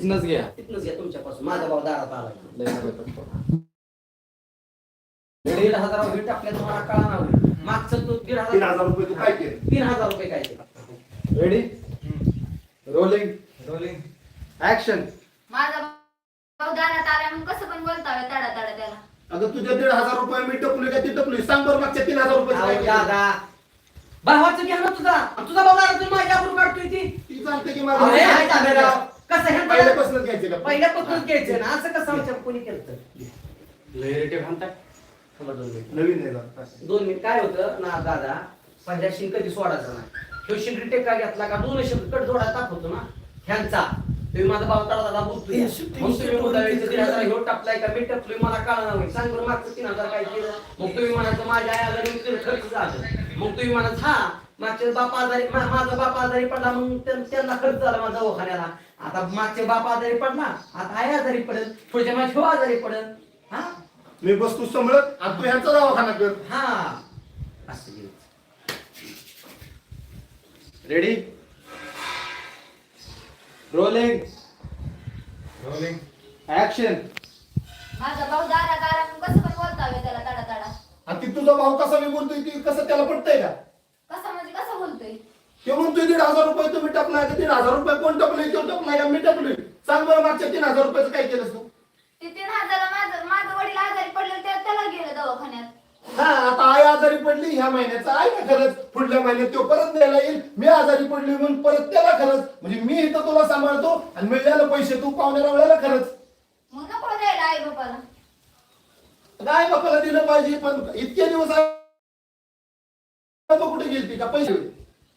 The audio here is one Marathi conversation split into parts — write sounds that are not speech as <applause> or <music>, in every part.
तिथनंच घ्या. तिथनंच घ्या तुमच्यापासून. माझा भाऊ दारात आला. दीड हजार रुपये टाकले तुम्हाला कळा ना. मागचं तू दीड तीन हजार हजार रुपये तू काय केलं? तीन हजार रुपये काय ते रेडी रोलिंग रोलिंग ऍक्शन माझा भाऊ दारात आला मग कसं पण बोलता तडा तडा त्याला. अगं तुझे दीड हजार रुपये मी टपली का? ती टपली. सांग बरं मागच्या तीन हजार रुपये काय अहो, केलं? दादा. भावाचं घ्या ना तुझा. आणि तुझा भाऊ दारातून माझ्या आपण काढतोय ती. ती सांगते की दादा. राव. कसं हे पहिल्यापासूनच घ्यायचे का? पहिल्यापासूनच घ्यायचं ना. असं कसं आमच्या कोणी केलं लय रेटे म्हणताय नवीन आहे जरा. दोन मिनिट. काय होतं ना दादा पहिल्या शिंक कधी सोडायचा ना तो शिंक टेका घेतला का दोन शिंक कट जोडा दाखवतो ना. ह्यांचा. तुम्ही माझा भाव तळा दादा बोलतोय मग तुम्ही तीन हजार ह्यो टाकलाय का? मी टाकलोय मला कळणार नाही. सांग बरं मागचं तीन हजार काय केलं? मग तुम्ही म्हणायचं माझ्या आई तिला खर्च झालं. मग तुम्ही म्हणायचं हा मागचे बाप आजारी मा- माझा बाप आजारी पडला मग त्यां- त्यांना खर्च झाला माझा दवाखान्याला आता मागचे बाप आजारी पडला आता आई आजारी पडेल पुढच्या माझ्या ह्यो आजारी पडेल. हा? मी बसतो समळत आणि तू ह्यांचा दवाखाना कर. हा. असं. रेडी रोलिंग रोलिंग ऍक्शन माझा भाऊ आला मग कसं पण बोलता त्याला तडा तडा आणि ती तुझा भाऊ कसा मी बोलतोय की कसं त्याला पटतंय का कसं म्हणजे कसं बोलतोय ते म्हणतोय दीड हजार रुपये तुम्ही का तीन हजार रुपये कोण टाकले? तो टाकलाय का मी टाकलोय. सांग बरं मागच्या तीन हजार रुपयाचं काय केलं तू? ते तीन हजार माझं माझं वडील आजारी पडले त्या त्याला गेलं दवाखान्यात. हा आता आई आजारी पडली ह्या महिन्याचा आहे का खरंच? पुढल्या महिन्यात तो परत द्यायला येईल मी आजारी पडली म्हणून परत त्याला खरंच? म्हणजे मी इथं तुला सांभाळतो आणि मिळालं पैसे तू पाहुण्याला वेळेला खरंच. मग नको द्यायला आई बापाला काय बापाला दिलं पाहिजे पण इतके दिवस आई कुठे गेलती? का पैसे?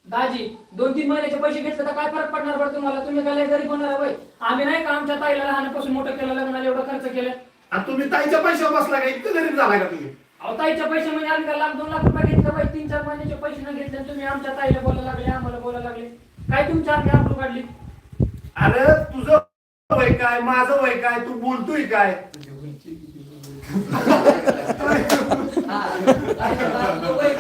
दाजी दोन तीन महिन्याचे पैसे घेतले तर काय फरक पडणार बरं तुम्हाला तुम्ही काय लय गरीब होणार बाई आम्ही नाही का आमच्या ताईला लहानपासून मोठं केलं लग्नाला एवढं खर्च केलं आणि तुम्ही ताईच्या पैशावर बसला का इतकं गरीब झाला का तुम्ही अहो ताईचे पैसे म्हणजे आम्ही काय लाख दोन लाख रुपये घेतले बाई तीन चार महिन्याचे पैसे न घेतले आणि तुम्ही आमच्या ताईला बोलायला लागले आम्हाला बोलायला लागले काय तुमच्या आम्ही आपलं काढली अरे तुझं वय काय माझं वय काय तू बोलतोय काय हा. तुझं वय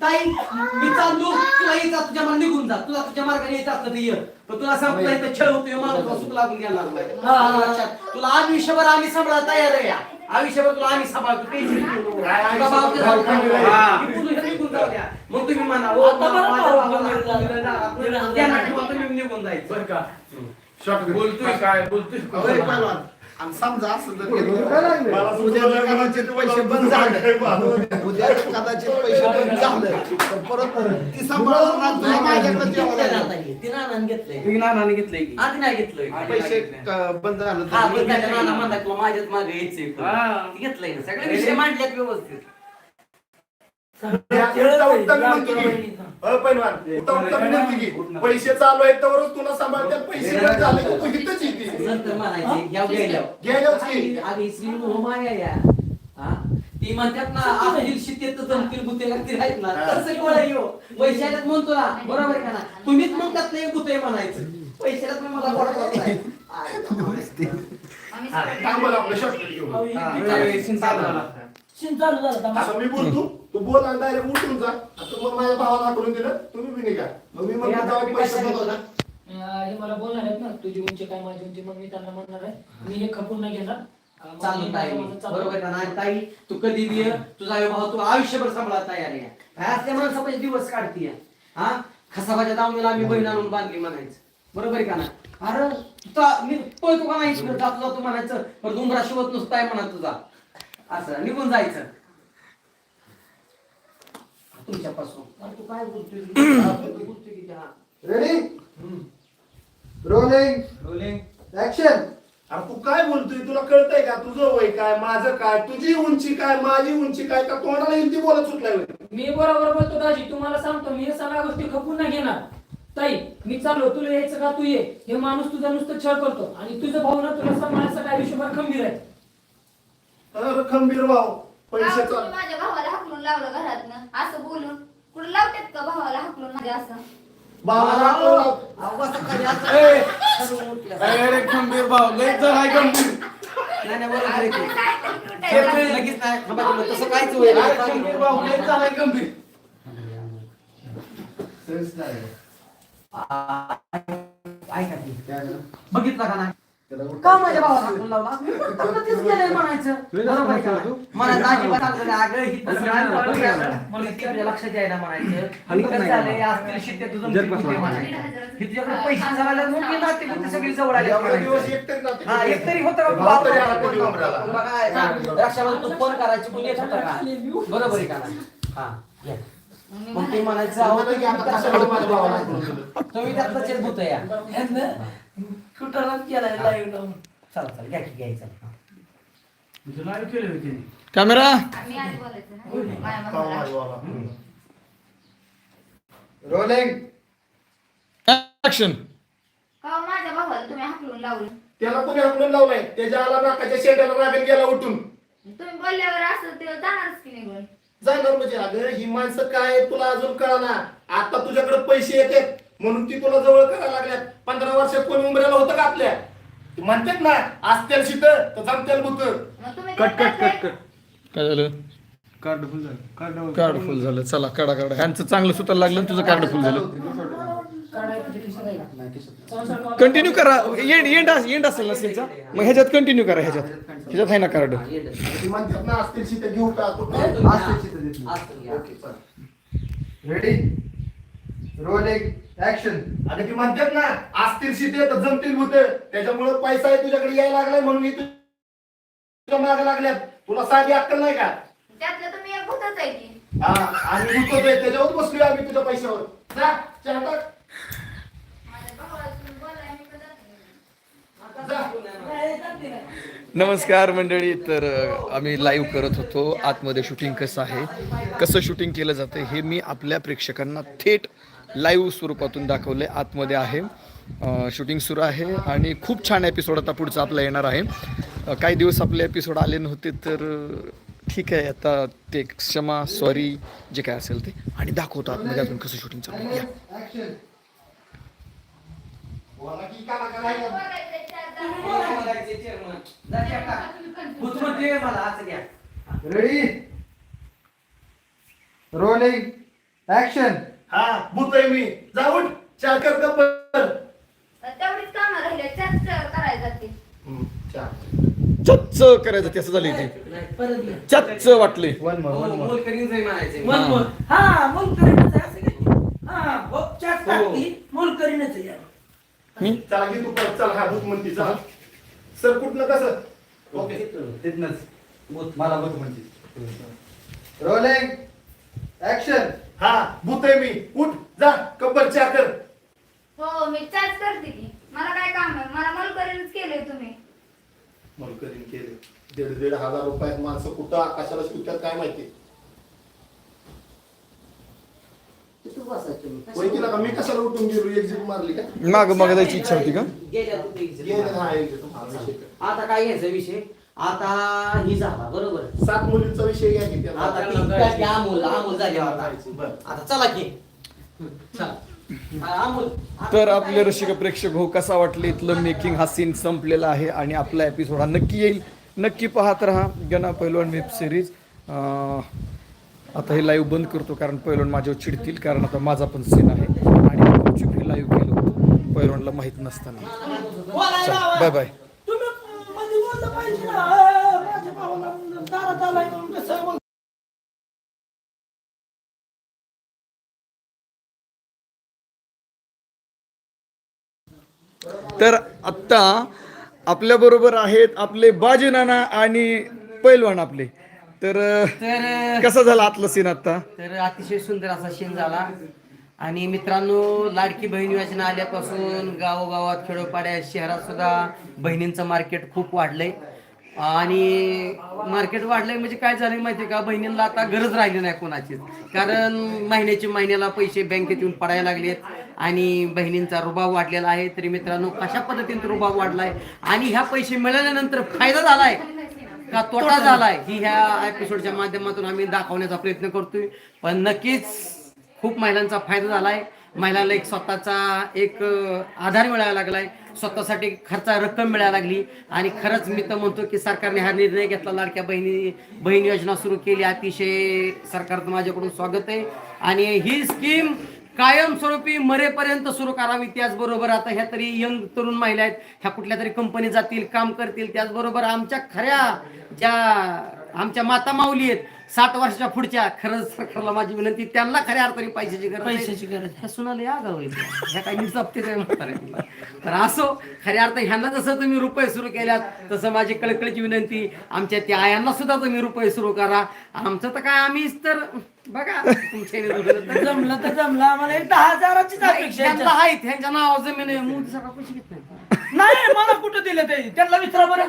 ताई मी चाललो तुला यायचा तुझ्या मला निघून जा तुला तुझ्या मार्गाने यायचं असतं ये पण तुला सांगतो इथं छळ होतोय तुला सुख लागून आयुष्यभर आम्ही सांभाळा तयार आहे. आयुष्यभर तुला आम्ही सांभाळतो. हा. मग तुम्ही म्हणा निघून जायचं बर का शॉर्ट बोलतोय काय बोलतोय आणि समजा असं जर केलं, उद्या सुद्धा कदाचित पैसे बंद झाले उद्या कदाचित पैसे बंद झालं तर परत ती सांभाळून माझ्याकडे लागेल. ते नानाने घेतलंय. तुम्ही नानाने घेतलंय की? आधी नाही घेतलंय. पैसे क- बंद झालं हा तर पण त्याच्या नाना म्हणतात तुला माझ्याच मागे यायचंय. हा. घेतलंय ना. सगळे विषय मांडल्यात व्यवस्थित. पैसे चालू आहेत तरच तुला सांभाळतात पैसे झाले की तू इथंच येते. हा? ती म्हणतात ना आपली शितेत जमतील गुते लागतील आहेत ना. हा. तसं कोण येऊ पैशाला म्हणतो ना बरोबर आहे का ना? तुम्हीच म्हणतात नाही गुते म्हणायचं. पैशाला तुम्ही मला बोलत नाही. आम्ही हा. सगळे- थांब मला आपलं घेऊ हा. हे- आहे, सीन चालू झाला. असं मी बोलतो तू बोल आणि डायरेक्ट उठून जा. आता मग माझ्या भावाला आकडून दिलं तुम्ही बी निघा. मग मी म्हणतो तेव्हा पैसे बंद होणार. अं, हे मला बोलणार आहेत ना तुझी उंची काय माझी उंची मग मी त्यांना म्हणणार आहे. मी हे खपून नाही घेणार. अं, मग चालू मी ताई. माझं- माझं चालू- बरोबर आहे नाही ताई तू कधी बी ये, तुझा हे भाऊ तू आयुष्यभर सांभाळा तयार आहे. काय असल्या माणसापाशी दिवस काढतीय. हा? खसाबाच्या दावणीला आम्ही बहीण आणून बांधली म्हणायचं. बरोबर आहे का ना? अरे तुझा मी पळतो का नाही इकडं जातो जातो म्हणायचं. पण उंबरा शिवत नुसताय म्हणा तुझा. असं निघून जायचं. तुमच्यापासून. अरे तू काय बोलतोय? तू बोलतोय की हा रेडी रोलिंग रोलिंग ऍक्शन अरे तू काय बोलतोय? तुला कळतंय का? तुझं वय काय? माझं काय? तुझी उंची काय? माझी उंची काय? का तोंडाला हिंदी बोलत सुटलाय होय? मी बरोबर बोलतो दाजी. तुम्हाला सांगतो मी हे सगळ्या गोष्टी खपून नाही घेणार. ताई मी चाललो. तुला यायचं का? तू ये. हे माणूस तुझा नुसतं छळ करतो. आणि तुझं भाऊ ना तुला सांभाळायचं काय? आयुष्यभर खंबीर आहे. अरे खंबीर भाऊ पैसे तुम्ही माझ्या भावाला हाकलून लावलं घरातनं. असं बोलून. कुठं लावतात का भावाला हाकलून मध्ये असं? भावाला ए! खंबीर भाऊ लय जर आहे गंभीर नाही नाही बरोबर आहे की. काय तरी ते कुठं लगेच नाही थांबा तुम्ही, तसं काहीच होईल. अरे खंबीर भाऊ लय जर आहे गंभीर ऐका की. बघितलं का नाही? का माझ्या भावाला हाकलून लावला मी पण केलंय म्हणायचं बरोबर आहे का नाही? म्हणायचं अजिबात चालतं नाही. अगं, ही तसं नाही, बरोबर आहे का नाही? मला इतकं तुझ्या लक्षात यायला म्हणायचं विकत झालंय असतील शिट्टे तुझं कुठे म्हणायचं हे तुझ्याकडे पैसे झाला म्हणून मी नाते कुठे सगळी जवळ आली एवढे दिवस म्हणायचं. एक तरी नाते हा एक तरी होतं का भाव तरी आला बाबा? कधी उमराला? बघा, रक्षाबंधन तू फोन करायची कोणी येत होता का बरोबर आहे का नाही? हा या. मग ते म्हणायचं अहो, की आता कशाला माझ्या भावाला हाकलून दिलं? तुम्ही त्यातलं चेत भूत या. कुठं केलाय लाईव्ह लावून. चला चला घ्या की घ्यायचं तुझं live केलं होतं त्यांनी. कॅमेरा? ना? रोलिंग. ऍक्शन का हो माझ्या भावाला तुम्ही हाकलून लावलं? त्याला कोणी हाकलून लावलाय? त्याच्या आला नाकाच्या शेंड्याला राबेल गेला उठून. तुम्ही बोलल्यावर असं ते जाणारच की निघून जाणार म्हणजे? अगं ही माणसं काय तुला अजून कळना आता तुझ्याकडे पैसे येतात. म्हणून ती तुला जवळ करायला लागल्यात. पंधरा वर्षात कोणी उमरेला होतं का आपल्या? ते म्हणतात ना असतील शीत तर जमतील भूत मग तुम्ही कट कट कट कट. काय झालं? कार्ड फुल झालं. कार्ड कार्ड फुल झालं. चला काढा काढा. ह्यांचं चांगलं सुतार लागलं आणि तुझं कार्ड फुल झालं. कंटिन्यू करा. एंड एंड एंड असेल ना सीनचा? मग ह्याच्यात कंटिन्यू करा ह्याच्यात. ह्याच्यात आहे ना कार्ड? ती म्हणतात ना असतील शीत घेऊ का कुठं रेडी रोलिंग ऍक्शन अगं ती म्हणतात ना असतील शीत तर जमतील भूत. त्याच्यामुळे पैसा आहे तुझ्याकडे यायला लागलाय म्हणून ही तु- तुझ्या मागे लागल्यात. तुला साधी अक्कल नाही का? त्यातलं तुम्ही एक भूतच आहे की. हा आणि आहे. त्याच्यावर बसलोय आम्ही तुझ्या पैशावर. जा चहा टाक. माझ्या भावाला तुम्ही बोलाय मी तर जाते. जा नमस्कार मंडळी तर अ, आम्ही लाईव्ह करत होतो. आतमध्ये शूटिंग कसं आहे? कसं शूटिंग केलं जातं हे मी आपल्या प्रेक्षकांना थेट लाईव्ह स्वरूपातून दाखवले आतमध्ये आहे. शूटिंग सुरू आहे आणि खूप छान एपिसोड आता पुढचा आपला येणार आहे. काही दिवस आपले एपिसोड आले नव्हते तर ठीक आहे आता ते क्षमा सॉरी जे काय असेल ते. आणि दाखवतो आतमध्ये अजून कसं शूटिंग चालू आहे. या. घ्या रेडी रोलिंग ऍक्शन हा भूत आहे मी. जा उठ चहा कर. गप्पर तेवढीच कामं राहिले चहा चच्च करायचं त्याचं झालं इथे. चच्च वाटले वन मोर हो, वन मोर. हा हा यार. चला घे तू परत. चल हा भूत म्हणती चला. सर कुठलं कसं? ओके. तिथनच. मला बघ म्हणजे रोलिंग ऍक्शन हा भूत आहे मी. उठ जा कब्बर चहा कर. हो मी चाच करते की. मला काय काम आहे? मला मल करीनच केलंय तुम्ही. करीन केले दीड दीड हजार रुपयात माणसं कुठं आकाशाला शिवतात काय माहिती? तू बसायचं की मी कशाला उठून गेलो? एक्झिट मारली का? माग माग जायची इच्छा होती का? गेल्या गेले हा exit. आता काय घ्यायचा विषय? आता ही झाला बरोबर. सात मुलींचा विषय घ्या की त्याला. आता ती काय की अमोल अमोल झाली आता. बरं. आता चला की. चला. हा, अमोल. तर आपले रसिक प्रेक्षक हो कसा वाटले इथलं मेकिंग हा सीन संपलेला आहे आणि आपला एपिसोड हा नक्की येईल. नक्की पाहत राहा गणा पैलवान वेब सिरीज आता हे लाईव्ह बंद करतो कारण पैलवान माझ्यावर चिडतील कारण आता माझा पण सीन आहे. आणि लाईव्ह केलं होतं. पैलवानला माहीत नसताना. बाय बाय तुम्ही मध्ये बोललं पाहिजे ना. अं, माझ्या भावाला दारात आलाय म्हणून कसं बोल- तर आत्ता आपल्या बरोबर आहेत आपले बाजी नाना आणि पैलवान आपले. तर तर कसा झाला आतला सीन आता तर अतिशय सुंदर असा शीन झाला. आणि मित्रांनो लाडकी बहीण योजना आल्यापासून गावोगावात खेडोपाड्यात शहरात सुद्धा बहिणींचं मार्केट खूप वाढलंय. आणि मार्केट वाढलंय म्हणजे काय झालंय माहितीये का? बहिणींना आता गरज राहिली नाही कोणाचीच. कारण महिन्याची महिन्याला पैसे बँकेत येऊन पडायला लागलेत आणि बहिणींचा रुबाब वाढलेला आहे. तरी मित्रांनो कशा पद्धतीने रुबाब वाढलाय? आणि ह्या पैसे मिळाल्यानंतर फायदा झालाय? का तोटा झालाय? ही ह्या एपिसोडच्या माध्यमातून आम्ही दाखवण्याचा प्रयत्न करतोय. पण नक्कीच खूप महिलांचा फायदा झालाय. महिलांना एक स्वतःचा एक आधार मिळायला लागलाय. स्वतःसाठी खर्चा रक्कम मिळायला लागली. आणि खरंच मी तर म्हणतो की सरकारने हा निर्णय घेतला. लाडक्या बहिणी बहीण योजना सुरू केली. अतिशय सरकारचं माझ्याकडून स्वागत आहे. आणि ही स्कीम कायमस्वरूपी मरेपर्यंत सुरू करावी. त्याचबरोबर आता ह्या तरी यंग तरुण महिला आहेत. ह्या कुठल्या तरी कंपनी जातील काम करतील. त्याचबरोबर आमच्या खऱ्या ज्या आमच्या माता माऊली आहेत. साठ वर्षाच्या पुढच्या खरंच खरं माझी विनंती त्यांना खऱ्या अर्थाने पैशाची गरज आहे. पैशाची गरज आहे. ह्या सुनाला या गाव ह्या काही म्हाताऱ्यांना. तर असो खऱ्या अर्थ ह्यांना जसं तुम्ही रुपये सुरू केल्यात तसं माझी कळकळीची विनंती आमच्या त्या आयांना सुद्धा तुम्ही रुपये सुरू करा. आमचं तर काय आम्हीच तर बघा तुमच्या इथे जमलं तर जमलं. आम्हाला एक दहा हजाराचीच अपेक्षा आहे. त्यांना आहेत. ह्यांच्या आहे. मोदी सगळा पैसे घेत नाही. नाही मला कुठं दिले ते? त्यांना विचारा बरं.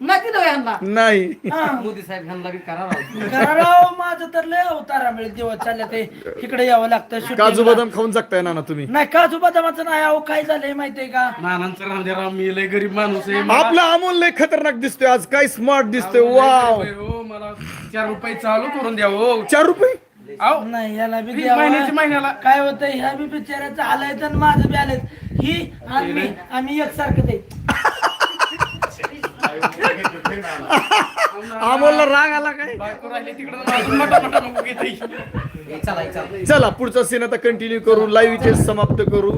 नाही हा. मोदी साहेब ह्यांना बी करा राव. घराराव माझं तर लय अवतारा मिळेल दिवस चालले ते इकडे यावं लागतं shooting काजू ला. बदाम खाऊन जगताय ना तुम्ही नाही काजू बदामाचं नाही अहो काय झालंय माहितीये का नानांचं राहू दे राव मी लय गरीब माणूस आहे मला- आपला अमोल लय खतरनाक दिसतोय आज काय स्मार्ट दिसतोय वाव हो मला चार रुपये चालू करून द्या हो चार रुपये नाही याला बी वीस द्यावं. महिन्याच्या महिन्याला. काय होतं ह्या बी बिचाऱ्याचं आलंय तर माझं बी आलंय ही आणि मी आम्ही एकसारखं ते अमोलला राग आला काय? चला चला. चला पुढचा सीन आता कंटिन्यू करू लाईव्ह इथे समाप्त करू.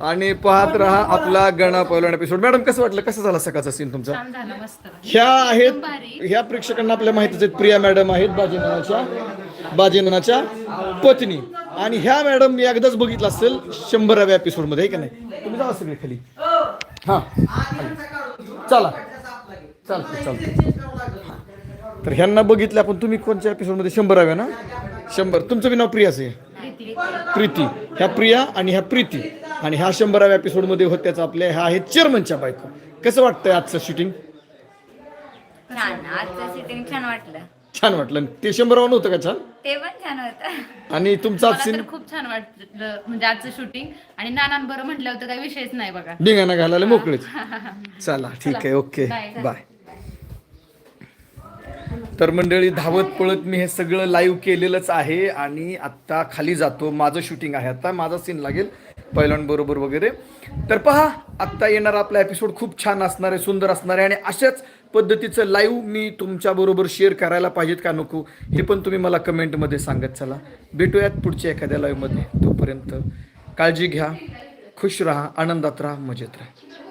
आणि पाहत राहा आपला गणा पहिला एपिसोड मॅडम कसं वाटलं? कसं झाला सकाळचा सीन तुमचा? छान झालं मस्त. ह्या आहेत ह्या प्रेक्षकांना आपल्या माहितीच आहेत प्रिया मॅडम आहेत बाजीनानाच्या बाजीनानाच्या पत्नी. आणि ह्या मॅडम मी एकदाच बघितलं असेल शंभराव्या एपिसोडमध्ये आहे का नाही? तुम्ही जावा सगळे खाली. हा. चला. चालतं चालतं तर ह्यांना बघितलं आपण तुम्ही कोणत्या एपिसोडमध्ये? शंभराव्या ना? शंभर. तुमचं बी नाव प्रियाच आहे प्रीती. ह्या प्रिया आणि ह्या प्रीती. आणि ह्या शंभराव्या एपिसोडमध्ये होत्याच आपल्या ह्या आहेत चेअरमनच्या बायको. कसं वाटतंय आजचं शूटिंग छान. वाटलं. छान वाटलं. ते शंभरावं नव्हतं का छान? ते पण छान होतं. आणि तुमचा सीन खूप छान वाटलं म्हणजे आजचं शूटिंग आणि नानांबरोबर म्हटलं होतं काही विषयच नाही बघा. धिंगाणा घालायला मोकळेच. <laughs> चला ठीक आहे ओके. बाय तर मंडळी धावत पळत मी हे सगळं लाईव्ह केलेलंच आहे आणि आत्ता खाली जातो. माझं शूटिंग आहे आता माझा सीन लागेल पहिल्यांबरोबर वगैरे. तर पहा आत्ता येणारा आपला एपिसोड खूप छान असणार आहे सुंदर असणार आहे आणि अशाच पद्धतीचं लाईव्ह मी तुमच्याबरोबर शेअर करायला पाहिजेत का नको? हे पण तुम्ही मला कमेंटमध्ये सांगत चला. भेटूयात पुढच्या एखाद्या लाईव्हमध्ये तोपर्यंत काळजी घ्या खुश राहा आनंदात राहा मजेत राहा.